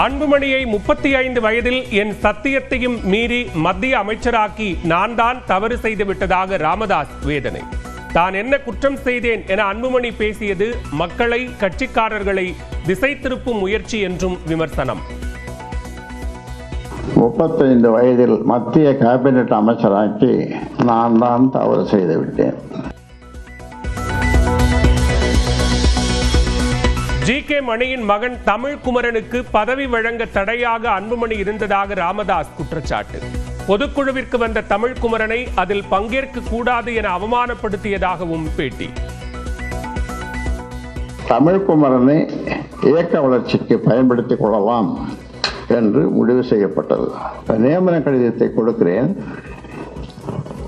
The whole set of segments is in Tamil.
அன்புமணியை முப்பத்தி ஐந்து வயதில் என் சத்தியத்தையும் மீறி மத்திய அமைச்சராக்கி நான் தான் தவறு செய்து விட்டதாக ராமதாஸ் வேதனை. தான் என்ன குற்றம் செய்தேன் என அன்புமணி பேசியது மக்களை கட்சிக்காரர்களை திசை திருப்பும் முயற்சி என்றும் விமர்சனம். முப்பத்தைந்து வயதில் மத்திய கேபினெட் அமைச்சராக்கி நான் தான் தவறு செய்து ஜி கே மணியின் மகன் தமிழ் குமரனுக்கு பதவி வழங்க தடையாக அன்புமணி இருந்ததாக ராமதாஸ் குற்றச்சாட்டு. பொதுக்குழுவிற்கு வந்த தமிழ் குமரனை அதில் பங்கேற்க கூடாது என அவமானப்படுத்தியதாகவும் பேட்டி. தமிழ்குமரனை இயக்க வளர்ச்சிக்கு பயன்படுத்திக் கொள்ளலாம் என்று முடிவு செய்யப்பட்டது. நியமன கடிதத்தை கொடுக்கிறேன்.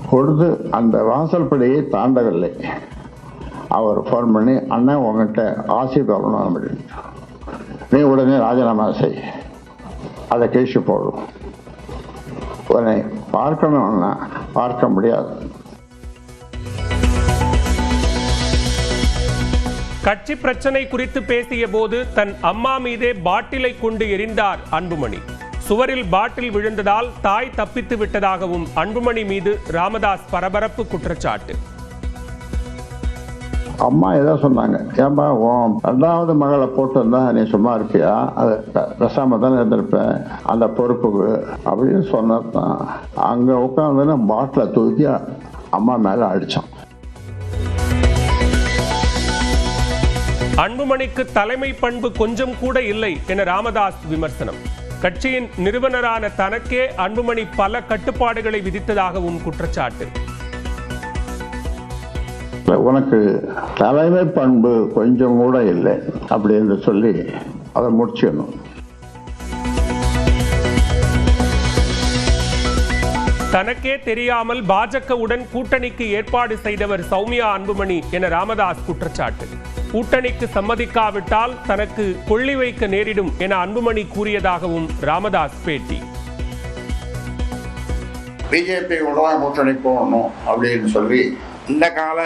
கொடுத்து அந்த வாசல்படியை தாண்டவில்லை. அவர் ஃபோன் பண்ணி அண்ணன் உங்ககிட்ட ஆசீர்வாதம் அப்படின்னு நீ உடனே ராஜினாமா செய். அதை கேசி போடும் உன்னை பார்க்கணும்னா பார்க்க முடியாது. கட்சி பிரச்சனை குறித்து பேசிய போது தன் அம்மா மீதே பாட்டிலை கொண்டு எரிந்தார் அன்புமணி. சுவரில் பாட்டில் விழுந்ததால் தாய் தப்பித்து விட்டதாகவும் அன்புமணி மீது ராமதாஸ் பரபரப்பு குற்றச்சாட்டு. அம்மா ஏதோ சொன்னாங்க. ஏன்பா ஓ ரெண்டாவது மகளை போட்டிருந்தா நீ சும்மா இருப்பியா? அது ரசாம தானே இருந்திருப்பேன் அந்த பொறுப்புக்கு அப்படின்னு சொன்னதான் அங்கே உட்காந்து பாட்டிலை தூக்கி அம்மா மேலே அடித்தான் அன்புமணிக்கு தலைமை பண்பு கொஞ்சம் கூட இல்லை என ராமதாஸ் விமர்சனம். கட்சியின் நிறுவனரான தனக்கே அன்புமணி பல கட்டுப்பாடுகளை விதித்ததாகவும் குற்றச்சாட்டு. உனக்கு தலைமை பண்பு கொஞ்சம் கூட இல்லை அப்படின்னு சொல்லி அதை முடிச்சிடணும். தனக்கே தெரியாமல் பாஜகவுடன் கூட்டணிக்கு ஏற்பாடு செய்தவர் சௌமியா அன்புமணி என ராமதாஸ் குற்றச்சாட்டு. கூட்டணிக்கு சம்மதிக்காவிட்டால் தனக்கு கொள்ளி வைக்க நேரிடும் என அன்புமணி கூறியதாகவும் ராமதாஸ் பேட்டி. பிஜேபி தான் கூட்டணி போகணும் அப்படின்னு சொல்லி இந்த கால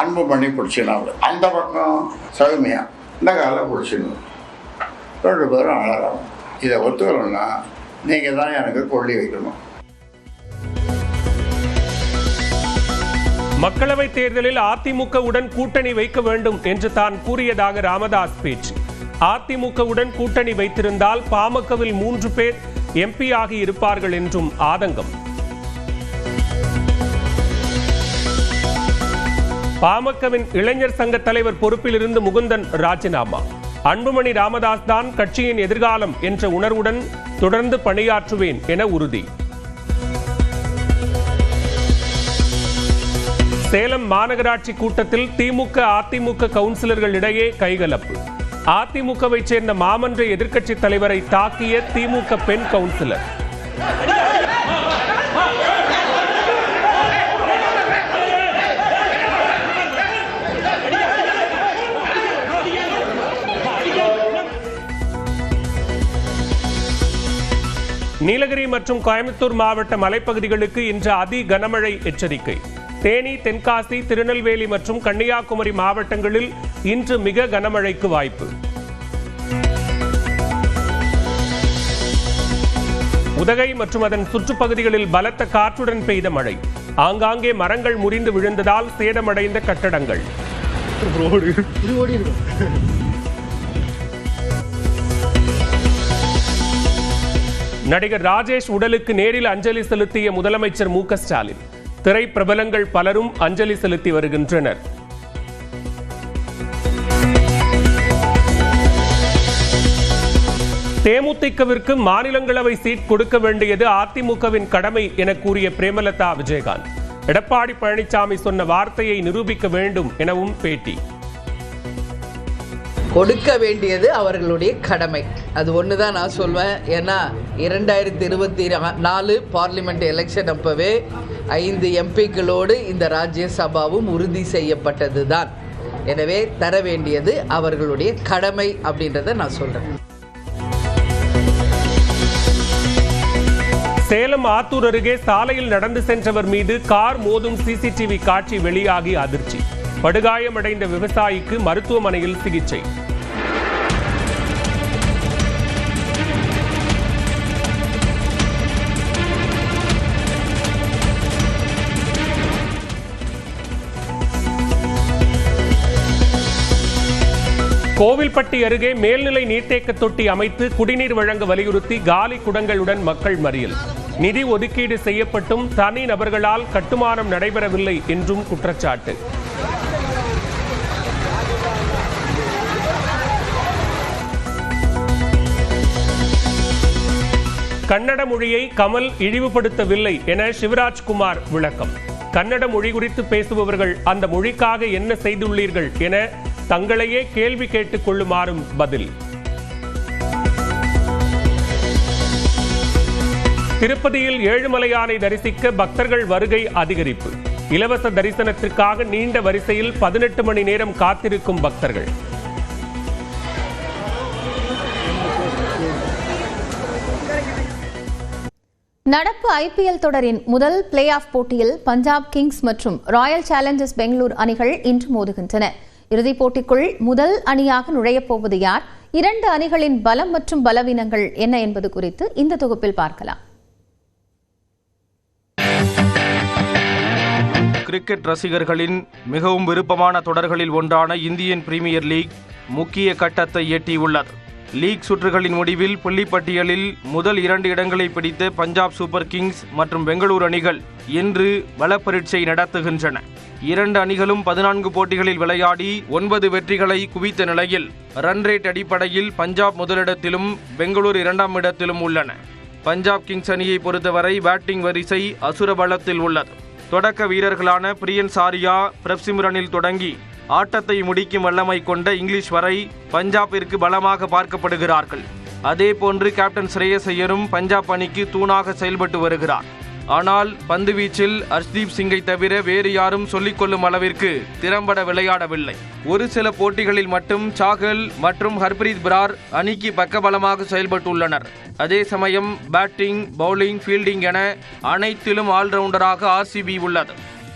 அன்பு பண்ணி பிடிச்சினாங்க. அந்த பக்கம் சௌமியா இந்த கால பிடிச்சிடணும் ரெண்டு பேரும் அழகாம் இதை ஒத்துக்கணும்னா நீங்கள் தான் எனக்கு கொள்ளி வைக்கணும். மக்களவைத் தேர்தலில் அதிமுகவுடன் கூட்டணி வைக்க வேண்டும் என்று தான் கூறியதாக ராமதாஸ் பேச்சு. அதிமுகவுடன் கூட்டணி வைத்திருந்தால் பாமகவில் மூன்று பேர் எம்பி ஆகி இருப்பார்கள் என்றும் ஆதங்கம். பாமகவின் இளைஞர் சங்க தலைவர் பொறுப்பில் இருந்து முகுந்தன் ராஜினாமா. அன்புமணி ராமதாஸ் தான் கட்சியின் எதிர்காலம் என்ற உணர்வுடன் தொடர்ந்து பணியாற்றுவேன் என உறுதி. சேலம் மாநகராட்சி கூட்டத்தில் திமுக அதிமுக கவுன்சிலர்கள் இடையே கைகலப்பு. அதிமுகவை சேர்ந்த மாமன்ற எதிர்க்கட்சி தலைவரை தாக்கிய திமுக பெண் கவுன்சிலர். நீலகிரி மற்றும் கோயம்புத்தூர் மாவட்ட மலைப்பகுதிகளுக்கு இன்று அதி கனமழை எச்சரிக்கை. தேனி தென்காசி திருநெல்வேலி மற்றும் கன்னியாகுமரி மாவட்டங்களில் இன்று மிக கனமழைக்கு வாய்ப்பு. உதகை மற்றும் அதன் சுற்றுப்பகுதிகளில் பலத்த காற்றுடன் பெய்த மழை. ஆங்காங்கே மரங்கள் முறிந்து விழுந்ததால் சேதமடைந்த கட்டடங்கள். நடிகர் ராஜேஷ் உடலுக்கு நேரில் அஞ்சலி செலுத்திய முதலமைச்சர் மு ஸ்டாலின். திரைப்பிரபலங்கள் பலரும் அஞ்சலி செலுத்தி வருகின்றனர். தேமுதிகவிற்கு மாநிலங்களவை சீட் கொடுக்க வேண்டியது அதிமுகவின் கடமை என கூறிய பிரேமலதா விஜயகாந்த். எடப்பாடி பழனிசாமி சொன்ன வார்த்தையை நிரூபிக்க வேண்டும் எனவும் பேட்டி. கொடுக்க வேண்டியது அவர்களுடைய கடமை. அது ஒன்று தான் நான் சொல்வேன். ஏன்னா இரண்டாயிரத்தி இருபத்தி நாலு பார்லிமெண்ட் எலெக்ஷன் அப்போவே ஐந்து எம்பிக்களோடு இந்த ராஜ்யசபாவும் உறுதி செய்யப்பட்டது தான் எனவே தர வேண்டியது அவர்களுடைய கடமை அப்படின்றத நான் சொல்கிறேன் சேலம் ஆத்தூர் அருகே சாலையில் நடந்து சென்றவர் மீது கார் மோதும் சிசிடிவி காட்சி வெளியாகி அதிர்ச்சி. படுகாயமடைந்த விவசாயிக்கு மருத்துவமனையில் சிகிச்சை. கோவில்பட்டி அருகே மேல்நிலை நீர்த்தேக்க தொட்டி அமைத்து குடிநீர் வழங்க வலியுறுத்தி காலி குடங்களுடன் மக்கள் மறியல். நிதி ஒதுக்கீடு செய்யப்பட்டும் தனி நபர்களால் கட்டுமானம் நடைபெறவில்லை என்றும் குற்றச்சாட்டு. கன்னட மொழியை கமல் இழிவுபடுத்தவில்லை என சிவராஜ்குமார் விளக்கம். கன்னட மொழி குறித்து பேசுபவர்கள் அந்த மொழிக்காக என்ன செய்துள்ளீர்கள் என தங்களையே கேள்வி கேட்டுக் கொள்ளுமாறும் பதில். திருப்பதியில் ஏழுமலையானை தரிசிக்க பக்தர்கள் வருகை அதிகரிப்பு. இலவச தரிசனத்திற்காக நீண்ட வரிசையில் பதினெட்டு மணி நேரம் காத்திருக்கும் பக்தர்கள். நடப்பு ஐபிஎல் தொடரின் முதல் பிளே ஆஃப் போட்டியில் பஞ்சாப் கிங்ஸ் மற்றும் ராயல் சேலஞ்சர்ஸ் பெங்களூர் அணிகள் இன்று மோதுகின்றன. இறுதிப் போட்டிக்குள் முதல் அணியாக நுழையப் போவது யார்? இரண்டு அணிகளின் பலம் மற்றும் பலவீனங்கள் என்ன என்பது குறித்து இந்த தொகுப்பில் பார்க்கலாம். கிரிக்கெட் ரசிகர்களின் மிகவும் விருப்பமான தொடர்களில் ஒன்றான இந்தியன் பிரீமியர் லீக் முக்கிய கட்டத்தை எட்டியுள்ளது. லீக் சுற்றுகளின் முடிவில் புள்ளிப்பட்டியலில் முதல் இரண்டு இடங்களை பிடித்த பஞ்சாப் சூப்பர் கிங்ஸ் மற்றும் பெங்களூரு அணிகள் இன்று பலப்பரீட்சை நடத்துகின்றன. இரண்டு அணிகளும் பதினான்கு போட்டிகளில் விளையாடி ஒன்பது வெற்றிகளை குவித்த நிலையில் ரன் ரேட் அடிப்படையில் பஞ்சாப் முதலிடத்திலும் பெங்களூரு இரண்டாம் இடத்திலும் உள்ளன. பஞ்சாப் கிங்ஸ் அணியை பொறுத்தவரை பேட்டிங் வரிசை அசுர பலத்தில் உள்ளது. தொடக்க வீரர்களான பிரியன் சாரியா பிரப்சிம்ரனில் தொடங்கி ஆட்டத்தை முடிக்கும் வல்லமை கொண்ட இங்கிலீஷ் வரை பஞ்சாபிற்கு பலமாக பார்க்கப்படுகிறார்கள். அதேபோன்று கேப்டன் ஸ்ரேயஸ் ஐயரும் பஞ்சாப் அணிக்கு தூணாக செயல்பட்டு வருகிறார். ஆனால் பந்துவீச்சில் அர்ஷ்தீப் சிங்கை தவிர வேறு யாரும் சொல்லிக்கொள்ளும் அளவிற்கு திறம்பட விளையாடவில்லை. ஒரு சில போட்டிகளில் மட்டும் சாகல் மற்றும் ஹர்பிரீத் பிரார் அணிக்கு பக்கபலமாக செயல்பட்டுள்ளனர். அதே சமயம் பேட்டிங் பவுலிங் ஃபீல்டிங் என அனைத்திலும் ஆல்ரவுண்டராக ஆர்சிபி உள்ளது.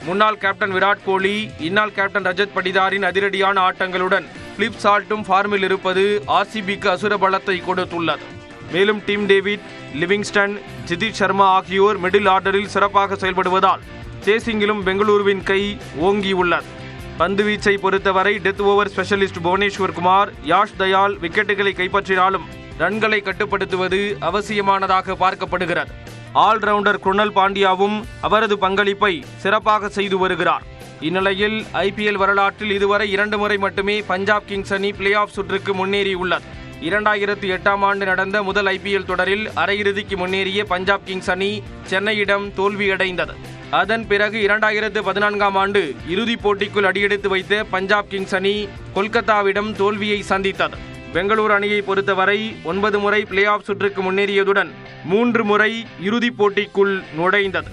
முன்னாள் கேப்டன் விராட் கோலி இன்னால் கேப்டன் ரஜத் படிதாரின் அதிரடியான ஆட்டங்களுடன் பிலிப் சால்ட்டும் ஃபார்மில் இருப்பது ஆர்சிபிக்கு அசுர பலத்தை கொடுத்துள்ளது. மேலும் team David Livingstone Jitesh Sharma ஆகியோர் மிடில் ஆர்டரில் சிறப்பாக செயல்படுவதால் சேசிங்கிலும் பெங்களூருவின் கை ஓங்கி உள்ளது பந்துவீச்சை பொறுத்தவரை death over specialist Bhuvneshwar Kumar Yash Dayal விக்கெட்டுகளை கைப்பற்றினாலும் ரன்களை கட்டுப்படுத்துவது அவசியமானதாக பார்க்கப்படுகிறது. ஆல்ரவுண்டர் குருணல் பாண்டியாவும் அவரது பங்களிப்பை சிறப்பாக செய்து வருகிறார். இந்நிலையில் ஐபிஎல் வரலாற்றில் இதுவரை இரண்டு முறை மட்டுமே பஞ்சாப் கிங்ஸ் அணி பிளே ஆஃப் சுற்றுக்கு முன்னேறியுள்ளது. இரண்டாயிரத்தி எட்டாம் ஆண்டு நடந்த முதல் ஐபிஎல் தொடரில் அரையிறுதிக்கு முன்னேறிய பஞ்சாப் கிங்ஸ் அணி சென்னையிடம் தோல்வியடைந்தது. அதன் பிறகு இரண்டாயிரத்து பதினான்காம் ஆண்டு இறுதிப் போட்டிக்குள் அடியெடுத்து வைத்த பஞ்சாப் கிங்ஸ் அணி கொல்கத்தாவிடம் தோல்வியை சந்தித்தது. பெங்களூரு அணியை பொறுத்தவரை ஒன்பது முறை பிளே ஆஃப் சுற்றுக்கு முன்னேறியதுடன் மூன்று முறை இறுதிப் போட்டிக்குள் நுழைந்தது.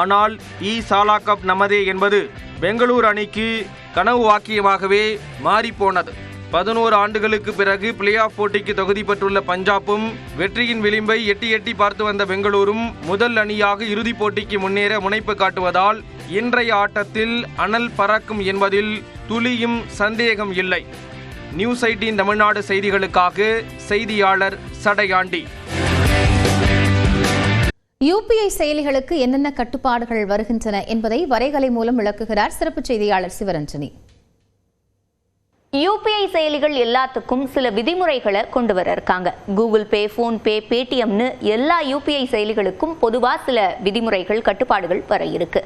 ஆனால் இ சாலா கப் நமதே என்பது பெங்களூரு அணிக்கு கனவு வாக்கியமாகவே மாறிப்போனது. பதினோரு ஆண்டுகளுக்கு பிறகு பிளே ஆஃப் போட்டிக்கு தகுதி பெற்றுள்ள பஞ்சாபும் வெற்றியின் விளிம்பை எட்டி எட்டி பார்த்து வந்த பெங்களூரும் முதல் அணியாக இறுதிப் போட்டிக்கு முன்னேற முனைப்பு காட்டுவதால் இன்றைய ஆட்டத்தில் அனல் பறக்கும் என்பதில் துளியும் சந்தேகம் இல்லை. நியூஸ் எயிட்டின் தமிழ்நாடு செய்திகளுக்காக செய்தியாளர் சடையாண்டி. யூபிஐ செயலிகளுக்கு என்னென்ன கட்டுப்பாடுகள் வருகின்றன என்பதை வரைகலை மூலம் விளக்குகிறார் சிறப்பு செய்தியாளர் சிவரஞ்சனி. யூபிஐ செயலிகள் எல்லாத்துக்கும் சில விதிமுறைகளை கொண்டு வர இருக்காங்க. கூகுள் பே ஃபோன்பே பேடிஎம்னு எல்லா யூபிஐ செயலிகளுக்கும் பொதுவாக சில விதிமுறைகள் கட்டுப்பாடுகள் வர இருக்கு.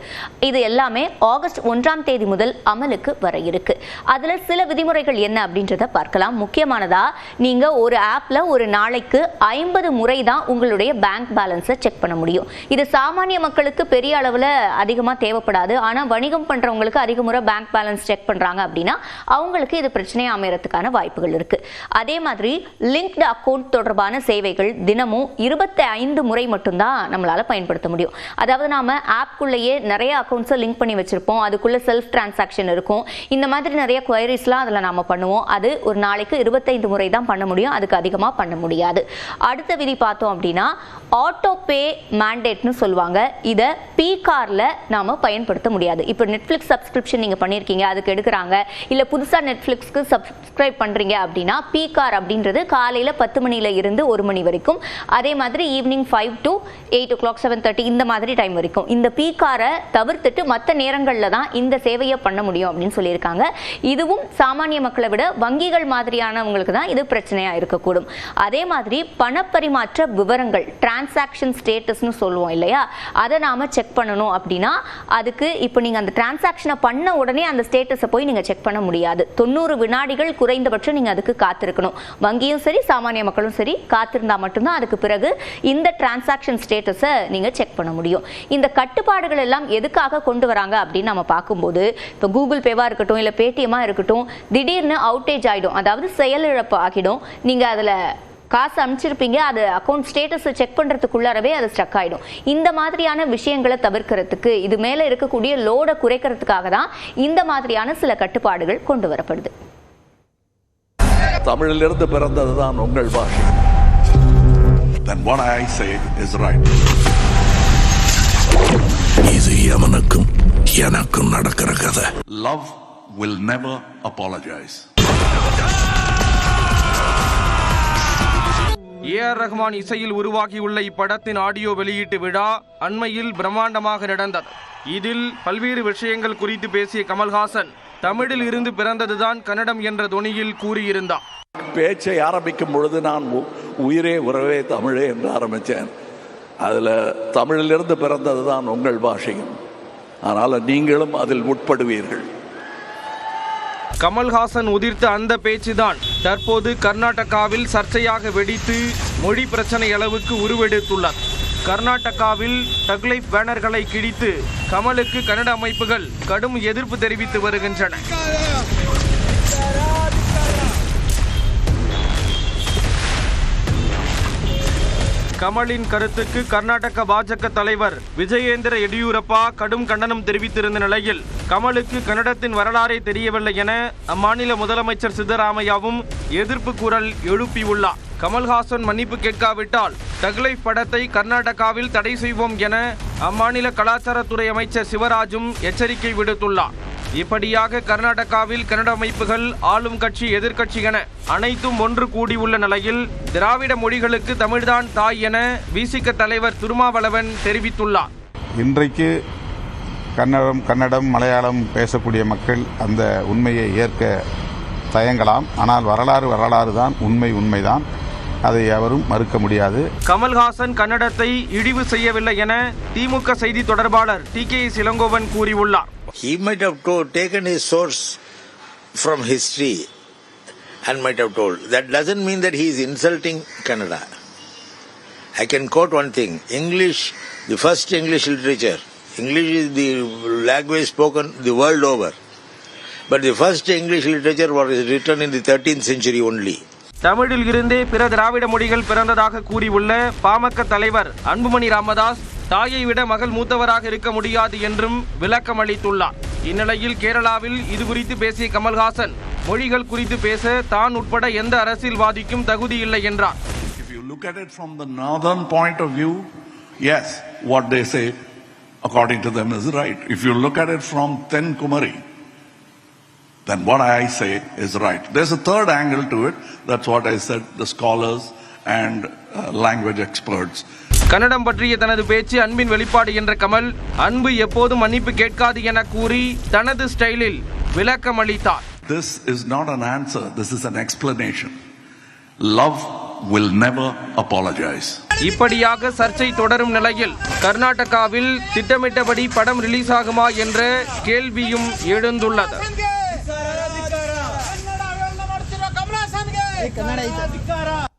இது எல்லாமே ஆகஸ்ட் ஒன்றாம் தேதி முதல் அமலுக்கு வர இருக்கு. அதில் சில விதிமுறைகள் என்ன அப்படின்றத பார்க்கலாம். முக்கியமானதா நீங்கள் ஒரு ஆப்பில் ஒரு நாளைக்கு ஐம்பது முறை தான் உங்களுடைய பேங்க் பேலன்ஸை செக் பண்ண முடியும். இது சாமானிய மக்களுக்கு பெரிய அளவில் அதிகமாக தேவைப்படாது. ஆனால் வணிகம் பண்ணுறவங்களுக்கு அதிக முறை பேங்க் பேலன்ஸ் செக் பண்ணுறாங்க அப்படின்னா அவங்களுக்கு இது பிரச்சனையாக அமையறதுக்கான வாய்ப்புகள் இருக்கு. அதே மாதிரி லிங்க்டு அக்கௌண்ட் தொடர்பான சேவைகள் தினமும் இருபத்தி ஐந்து முறை மட்டும்தான் நம்மளால பயன்படுத்த முடியும். அதாவது நாம ஆப்குள்ளேயே நிறைய அக்கௌண்ட்ஸை லிங்க் பண்ணி வச்சிருப்போம். அதுக்குள்ள செல்ஃப் டிரான்சாக்ஷன் இருக்கும். இந்த மாதிரி நிறைய குவரிஸ்லாம் அதில் நாம பண்ணுவோம். அது ஒரு நாளைக்கு இருபத்தைந்து முறை தான் பண்ண முடியும். அதுக்கு அதிகமாக பண்ண முடியாது. அடுத்த விதி பார்த்தோம் அப்படின்னா ஆட்டோ பே மேண்டேட்னு சொல்லுவாங்க. இதை பி கார்ல நாம பயன்படுத்த முடியாது. இப்போ நெட்ஃப்ளிக்ஸ் சப்ஸ்கிரிப்ஷன் நீங்க பண்ணியிருக்கீங்க அதுக்கு எடுக்கிறாங்க. இல்லை புதுசாக நெட்ஃப்ளிக்ஸ் நெட்ஃப்ளிக்ஸ்க்கு சப்ஸ்கிரைப் பண்ணுறீங்க அப்படின்னா பீகார் அப்படின்றது காலையில் பத்து மணியில் இருந்து ஒரு மணி வரைக்கும். அதே மாதிரி evening five to eight o'clock seven thirty இந்த மாதிரி டைம் வரைக்கும். இந்த பீகாரை தவிர்த்துட்டு மற்ற நேரங்களில் தான் இந்த சேவையை பண்ண முடியும் அப்படின்னு சொல்லியிருக்காங்க. இதுவும் சாமானிய மக்களை விட வங்கிகள் மாதிரியானவங்களுக்கு தான் இது பிரச்சனையாக இருக்கக்கூடும். அதே மாதிரி பணப்பரிமாற்ற விவரங்கள் டிரான்சாக்ஷன் ஸ்டேட்டஸ்னு சொல்லுவோம் இல்லையா? அதை நாம செக் பண்ணணும் அப்படின்னா அதுக்கு இப்போ நீங்கள் அந்த டிரான்சாக்ஷனை பண்ண உடனே அந்த ஸ்டேட்டஸை போய் நீங்கள் செக் பண்ண முடியாது. தொண்ணூறு வினாடிகள் குறைந்தபட்சம் நீங்கள் அதுக்கு காத்திருக்கணும். வங்கியும் சரி சாமானிய மக்களும் சரி காத்திருந்தா மட்டும்தான் அதுக்கு பிறகு இந்த டிரான்சாக்ஷன் ஸ்டேட்டஸை நீங்கள் செக் பண்ண முடியும். இந்த கட்டுப்பாடுகள் எல்லாம் எதுக்காக கொண்டு வராங்க அப்படின்னு நம்ம பார்க்கும்போது இப்போ கூகுள் பேவா இருக்கட்டும் இல்லை பேடிஎம்மா இருக்கட்டும் திடீர்னு அவுட்டேஜ் ஆகிடும் அதாவது செயலிழப்பு ஆகிடும். நீங்கள் அதில் காசு அனுப்பிச்சிருப்பீங்க அது அக்கௌண்ட் ஸ்டேட்டஸ் செக் பண்ணுறதுக்குள்ளாரவே அது ஸ்டக் ஆகிடும் இந்த மாதிரியான விஷயங்களை தவிர்க்கிறதுக்கு இது மேலே இருக்கக்கூடிய லோடை குறைக்கிறதுக்காக தான் இந்த மாதிரியான சில கட்டுப்பாடுகள் கொண்டு வரப்படுது தமிழிலிருந்து பிறந்ததுதான் உங்கள் பாஷை then what I say is right. இது எவனுக்கும் எனக்கும் நடக்கிற கதை Love will never apologize. A R Rahman இசையில் உருவாகியுள்ள இப்படத்தின் ஆடியோ வெளியீட்டு விழா அண்மையில் பிரம்மாண்டமாக நடந்தது. இதில் பல்வேறு விஷயங்கள் குறித்து பேசிய கமல்ஹாசன் தமிழில் இருந்து பிறந்ததுதான் கன்னடம் என்ற துணியில் கூறியிருந்தார். பேச்சை ஆரம்பிக்கும் பொழுது நான் உ- உயிரே உறவே தமிழே என்று ஆரம்பித்தேன். அதில் தமிழிலிருந்து பிறந்ததுதான் உங்கள் பாஷையும். அதனால் நீங்களும் அதில் உட்படுவீர்கள். கமல்ஹாசன் உதிர்த்த அந்த பேச்சுதான் தற்போது கர்நாடகாவில் சர்ச்சையாக வெடித்து மொழி பிரச்சனை அளவுக்கு உருவெடுத்துள்ளார் கர்நாடகாவில் டக்லைஃப் பேனர்களை கிழித்து கமலுக்கு கன்னட அமைப்புகள் கடும் எதிர்ப்பு தெரிவித்து வருகின்றன. கமலின் கருத்துக்கு கர்நாடக பாஜக தலைவர் விஜயேந்திர எடியூரப்பா கடும் கண்டனம் தெரிவித்திருந்த நிலையில் கமலுக்கு கன்னடத்தின் வரலாறே தெரியவில்லை என அம்மாநில முதலமைச்சர் சித்தராமையாவும் எதிர்ப்பு குரல் எழுப்பியுள்ளார். கமல்ஹாசன் மன்னிப்பு கேட்காவிட்டால் தகுலை படத்தை கர்நாடகாவில் தடை செய்வோம் என அம்மாநில கலாச்சாரத்துறை அமைச்சர் சிவராஜும் எச்சரிக்கை விடுத்துள்ளார். இப்படியாக கர்நாடகாவில் கன்னட அமைப்புகள் ஆளும் கட்சி எதிர்க்கட்சி என அனைத்தும் ஒன்று கூடியுள்ள நிலையில் திராவிட மொழிகளுக்கு தமிழ்தான் தாய் என விசிக தலைவர் திருமாவளவன் தெரிவித்துள்ளார். இன்றைக்கு கன்னடம் கன்னடம் மலையாளம் பேசக்கூடிய மக்கள் அந்த உண்மையை ஏற்க தயங்கலாம். ஆனால் வரலாறு வரலாறு தான் உண்மை உண்மைதான். அதை எவரும் மறுக்க முடியாது. கமல்ஹாசன் கன்னடத்தை இழிவு செய்யவில்லை என திமுக செய்தி தொடர்பாளர் டி கே இளங்கோவன் கூறியுள்ளார். He might have told, taken his source from history and might have told. That doesn't mean that he is insulting Kannada. I can quote one thing English, the first English literature, English is the language spoken the world over. But the first English literature was written in the 13th century only. தமிழில் இருந்தே பிற திராவிட மொழிகள் பிறந்ததாக கூறியுள்ள பாமக தலைவர் அன்புமணி ராமதாஸ் தாயை விட மகள் மூத்தவராக இருக்க முடியாது என்றும் விளக்கம் அளித்துள்ளார் இந்நிலையில் கேரளாவில் இது குறித்து பேசிய கமல்ஹாசன் மொழிகள் குறித்து பேச தான் உட்பட எந்த அரசியல்வாதிக்கும் தகுதி இல்லை என்றார் If you look at it from the northern point of view, yes, what they say, according to them, is right. If you look at it from Ten Kumari, then what I say is right. There's a third angle to it. That's what I said, the scholars and uh, language experts. Kannada பற்றிய தனது பேச்சு அன்பின் வெளிப்பாடு என்ற கமல் அன்பு எப்போதும் மன்னிப்பு கேட்காது என கூறி தனது ஸ்டைலில் விளக்கம் அளித்தார். This is not an answer this is an explanation love will never apologize இப்படியாக சர்ச்சை தொடரும் நிலையில் கர்நாடகாவில் திட்டமிட்டபடி படம் ரிலீஸ் ஆகுமா என்ற கேள்வியும் எழுந்துள்ளது. கன்னட